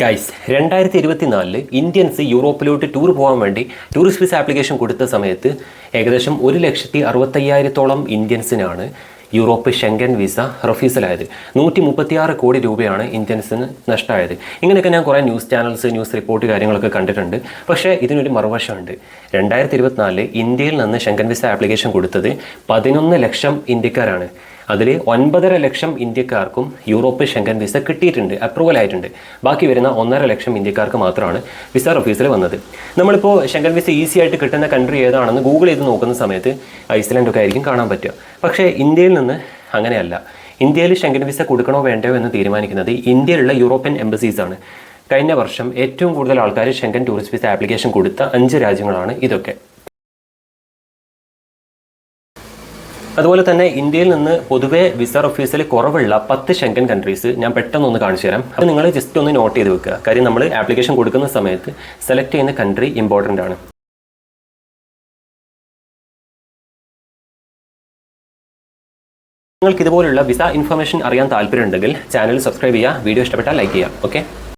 Guys രണ്ടായിരത്തി ഇരുപത്തിനാലിൽ Indians യൂറോപ്പിലോട്ട് tour പോകാൻ വേണ്ടി ടൂറിസ്റ്റ് വിസ ആപ്ലിക്കേഷൻ കൊടുത്ത സമയത്ത് ഏകദേശം ഒരു ലക്ഷത്തി അറുപത്തയ്യായിരത്തോളം ഇന്ത്യൻസിനാണ് യൂറോപ്പ് ഷെങ്കൻ വിസ റഫീസലായത് നൂറ്റി മുപ്പത്തിയാറ് കോടി രൂപയാണ് ഇന്ത്യൻസിന് നഷ്ടമായത്. ഇങ്ങനെയൊക്കെ ഞാൻ കുറേ ന്യൂസ് ചാനൽസ് ന്യൂസ് റിപ്പോർട്ട് കാര്യങ്ങളൊക്കെ കണ്ടിട്ടുണ്ട്. പക്ഷേ ഇതിനൊരു മറുവശമുണ്ട്. രണ്ടായിരത്തി ഇരുപത്തിനാലിൽ ഇന്ത്യയിൽ നിന്ന് ഷെങ്കൻ വിസ ആപ്ലിക്കേഷൻ കൊടുത്തത് പതിനൊന്ന് ലക്ഷം ഇന്ത്യക്കാരാണ്. അതിൽ ഒൻപതര ലക്ഷം ഇന്ത്യക്കാർക്കും യൂറോപ്യൻ ഷെങ്കൻ വിസ കിട്ടിയിട്ടുണ്ട് അപ്രൂവൽ ആയിട്ടുണ്ട്. ബാക്കി വരുന്ന ഒന്നര ലക്ഷം ഇന്ത്യക്കാർക്ക് മാത്രമാണ് വിസ ഓഫീസിൽ വന്നത്. നമ്മളിപ്പോൾ ഷെങ്കൻ വിസ ഈസി ആയിട്ട് കിട്ടുന്ന കൺട്രി ഏതാണെന്ന് ഗൂഗിൾ ചെയ്ത് നോക്കുന്ന സമയത്ത് ഐസ്ലൻഡൊക്കെ ആയിരിക്കും കാണാൻ പറ്റുക. പക്ഷേ ഇന്ത്യയിൽ നിന്ന് അങ്ങനെയല്ല. ഇന്ത്യയിൽ ഷെങ്കൻ വിസ കൊടുക്കണോ വേണ്ടയോ എന്ന് തീരുമാനിക്കുന്നത് ഇന്ത്യയിലുള്ള യൂറോപ്യൻ എംബസീസാണ് കഴിഞ്ഞ വർഷം ഏറ്റവും കൂടുതൽ ആൾക്കാർ ഷെങ്കൻ ടൂറിസ്റ്റ് വിസ ആപ്ലിക്കേഷൻ കൊടുത്ത അഞ്ച് രാജ്യങ്ങളാണ് ഇതൊക്കെ. അതുപോലെ തന്നെ ഇന്ത്യയിൽ നിന്ന് പൊതുവേ വിസ ഓഫീസിൽ കുറവുള്ള പത്ത് ഷെങ്കൻ കൺട്രീസ് ഞാൻ പെട്ടെന്ന് ഒന്ന് കാണിച്ചു തരാം. അത് നിങ്ങൾ ജസ്റ്റ് ഒന്ന് നോട്ട് ചെയ്ത് വെക്കുക. കാര്യം നമ്മൾ ആപ്ലിക്കേഷൻ കൊടുക്കുന്ന സമയത്ത് സെലക്ട് ചെയ്യുന്ന കൺട്രി ഇമ്പോർട്ടന്റ് ആണ്. നിങ്ങൾക്ക് ഇതുപോലുള്ള വിസ ഇൻഫർമേഷൻ അറിയാൻ താല്പര്യമുണ്ടെങ്കിൽ ചാനൽ സബ്സ്ക്രൈബ് ചെയ്യുക വീഡിയോ ഇഷ്ടപ്പെട്ടാൽ ലൈക്ക് ചെയ്യുക. ഓക്കെ